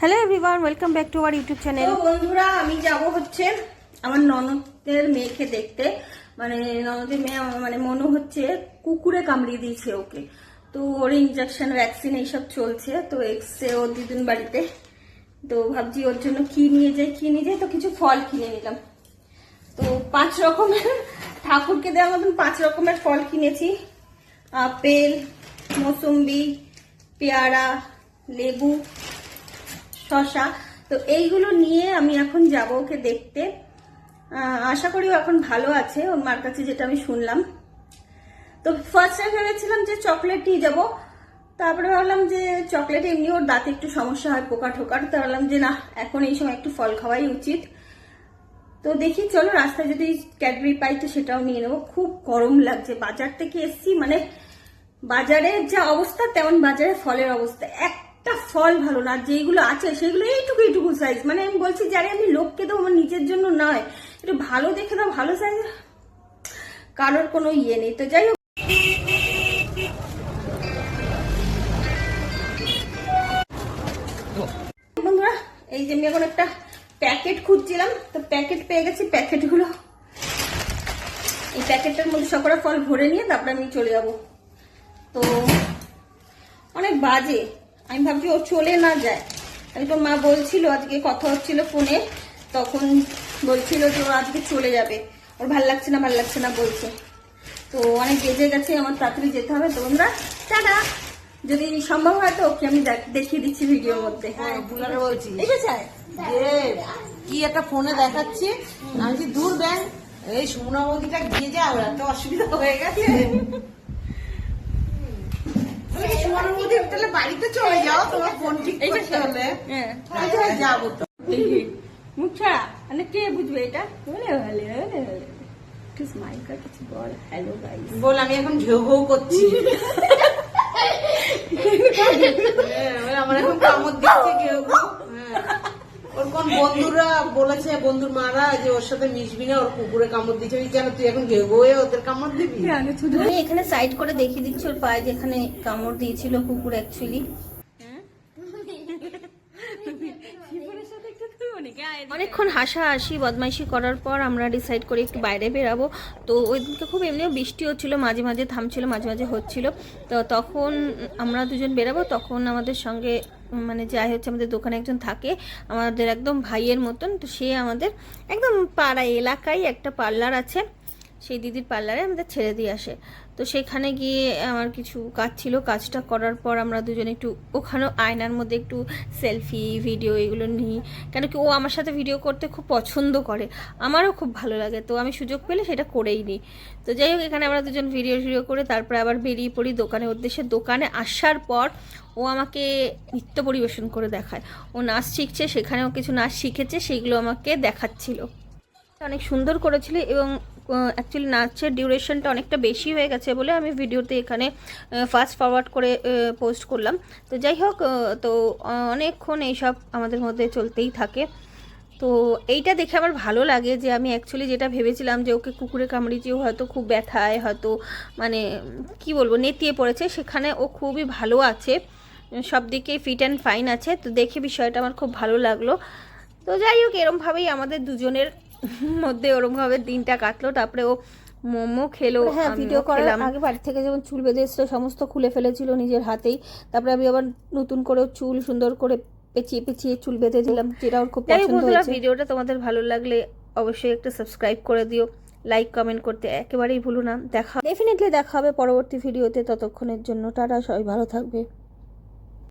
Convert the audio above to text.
Hello everyone welcome back to our YouTube channel বন্ধুরা, আমি যাব হচ্ছে আমার ননদের মেয়েকে দেখতে। মানে ননদের মেয়ে মানে মনে হচ্ছে কুকুরে কামড়িয়ে দিয়েছে ওকে। তো ওর ইঞ্জেকশন ভ্যাকসিন এইসব চলছে, তো এক্সে ওর দিদুন বাড়িতে। তো ভাবছি ওর জন্য কি নিয়ে যাই, কি নিয়ে যাই, তো কিছু ফল কিনে নিলাম। তো পাঁচ রকমের ঠাকুরকে দেওয়ার মতন পাঁচ রকমের ফল কিনেছি। আপেল, মৌসুম্বি, পেয়ারা, লেবু। শশা। তো এইগুলো নিয়ে আমি এখন যাব ওকে দেখতে। আশা করি এখন ভালো আছে, ওর মার কাছে যেটা আমি শুনলাম। তো ফার্স্ট ভেবেছিলাম যে চকলেট নিয়ে যাব। তারপরে ভাবলাম যে চকলেট এমনি ওর দাঁতে একটু সমস্যা হয়, পোকা ঠোকার। তো ভাবলাম যে না, এখন এই সময় একটু ফল খাওয়াই উচিত। তো দেখি, চলো রাস্তায় যদি ক্যাডবেরি পাই তো সেটাও নিয়ে নেব। খুব গরম লাগছে, বাজার থেকে এসছি মানে বাজারের যা অবস্থা, তেমন বাজারে ফলের অবস্থা। একটা ফল ভালো না যেগুলো আছে সেগুলো এইটুকু এইটুকু সাইজ মানে আমি বলছি, যারে আমি লোককে দেবো, আমার নিজের জন্য নয়। একটু ভালো দেখে দাও, ভালো সাইজ কারোর কোনো ইয়ে নেই। তো যাই হোক। বন্ধুরা, এই যে আমি এখন একটা প্যাকেট খুঁজছিলাম, তো প্যাকেট পেয়ে গেছি প্যাকেটগুলো এই প্যাকেটটার মধ্যে সকরা ফল ভরে নিয়ে তারপরে আমি চলে যাব। তো অনেক বাজে। আমি ভাবছি ও চলে না যায়। আমি তো মা বলছিল আজকে কথা হচ্ছিল ফোনে তখন বলছিল যে ও আজকে চলে যাবে। ওর ভালো লাগছে না ভালো লাগছে না বলছে। তো অনেক বেজে গেছে আমার তাড়াতাড়ি যেতে হবে। তো তোমরা টাটা। যদি সম্ভব হয় তো ওকে আমি দেখ- দেখিয়ে দিচ্ছি ভিডিওর মধ্যে। হ্যাঁ বুলারে বলছি। এসেছে যে কি একটা ফোনে দেখাচ্ছি। আমি দূর ব্যাং এই সুমনা বৌদিটা গিয়ে যাও এত অসুবিধা হয়ে গেছে। আমি সুমনা তাহলে বাড়িতে চলে যাও তোমার ফোন ঠিক করতে হলে হ্যাঁ। আচ্ছা যাব তো মুখ ছাড়া মানে কে বুঝবে এটা? বলে বলে বলে বলে একটু স্মাইল কর কিছু বল। হ্যালো গাইস বল আমি এখন ঘেউ ঘেউ করছি। হ্যাঁ, আমার এখন কামড় দিচ্ছে কোন বন্ধুরা বলেছে বন্ধুর মারা যে ওর সাথে মিশবি না ওর কুকুরে কামড় দিচ্ছে। কেন তুই এখন হয়ে ওদের কামড় দিবি? আমি এখানে সাইড করে দেখিয়ে দিচ্ছি ওর পায়ে যেখানে কামড় দিয়েছিল কুকুর অ্যাকচুয়ালি অনেকক্ষণ হাসাহাসি বদমাইশি করার পর আমরা ডিসাইড করি একটু বাইরে বেরাবো। তো ওই দিনকে খুব এমনিও বৃষ্টি হচ্ছিল মাঝে মাঝে থামছিল মাঝে মাঝে হচ্ছিল। তো তখন আমরা দুজন বেরাবো তখন আমাদের সঙ্গে মানে যাই হচ্ছে আমাদের দোকানে একজন থাকে, আমাদের একদম ভাইয়ের মতন, তো সে আমাদের একদম পাড়া এলাকায় একটা পার্লার আছে। সেই দিদির পার্লারে আমাদের ছেড়ে দিয়ে আসে। তো সেখানে গিয়ে আমার কিছু কাজ ছিল, কাজটা করার পর আমরা দুজনে একটু ওখানেও আয়নার মধ্যে একটু সেলফি, ভিডিও এগুলো নিই। কেন কি ও আমার সাথে ভিডিও করতে খুব পছন্দ করে, আমারও খুব ভালো লাগে। তো আমি সুযোগ পেলে সেটা করেই নিই। তো যাই হোক, এখানে আমরা দুজন ভিডিও ভিডিও করে তারপরে আবার বেরিয়ে পড়ি দোকানের উদ্দেশ্যে। দোকানে আসার পর ও আমাকে নৃত্য পরিবেশন করে দেখায়। ও নাচ শিখছে সেখানেও কিছু নাচ শিখেছে সেগুলো আমাকে দেখাচ্ছিল। অনেক সুন্দর করেছিল এবং অ্যাকচুয়ালি নাচের ডিউরেশনটা অনেকটা বেশি হয়ে গেছে বলে আমি ভিডিওতে এখানে ফাস্ট ফরওয়ার্ড করে পোস্ট করলাম। তো যাই হোক তো অনেকক্ষণ এইসব আমাদের মধ্যে চলতেই থাকে। তো এইটা দেখে আমার ভালো লাগে যে আমি অ্যাকচুয়ালি যেটা ভেবেছিলাম যে ওকে কুকুরে কামড়িয়েছে ও হয়তো খুব ব্যথায়, হয়তো মানে কি বলব, নেতিয়ে পড়েছে, সেখানে ও খুবই ভালো আছে। সব দিকে ফিট অ্যান্ড ফাইন আছে। তো দেখে বিষয়টা আমার খুব ভালো লাগল। তো যাই হোক, এরমভাবেই আমাদের দুজনের মধ্যে ওরমভাবে দিনটা কাটলো তারপরে ও মোমো খেলো হ্যাঁ ভিডিও করার। আগে বাড়ি থেকে যেমন চুল বেঁধে এসেছিল সমস্ত খুলে ফেলেছিল নিজের হাতেই। তারপরে আমি আবার নতুন করে চুল সুন্দর করে পেঁচিয়ে পেঁচিয়ে চুল বেঁধে দিলাম যেটা ওর খুব পছন্দ হয়েছে। ভিডিওটা তোমাদের ভালো লাগলে অবশ্যই একটা সাবস্ক্রাইব করে দিও লাইক কমেন্ট করতে একেবারেই ভুলো না দেখা ডেফিনেটলি দেখা হবে পরবর্তী ভিডিওতে ততক্ষণের জন্য টাটা সবাই ভালো থাকবে।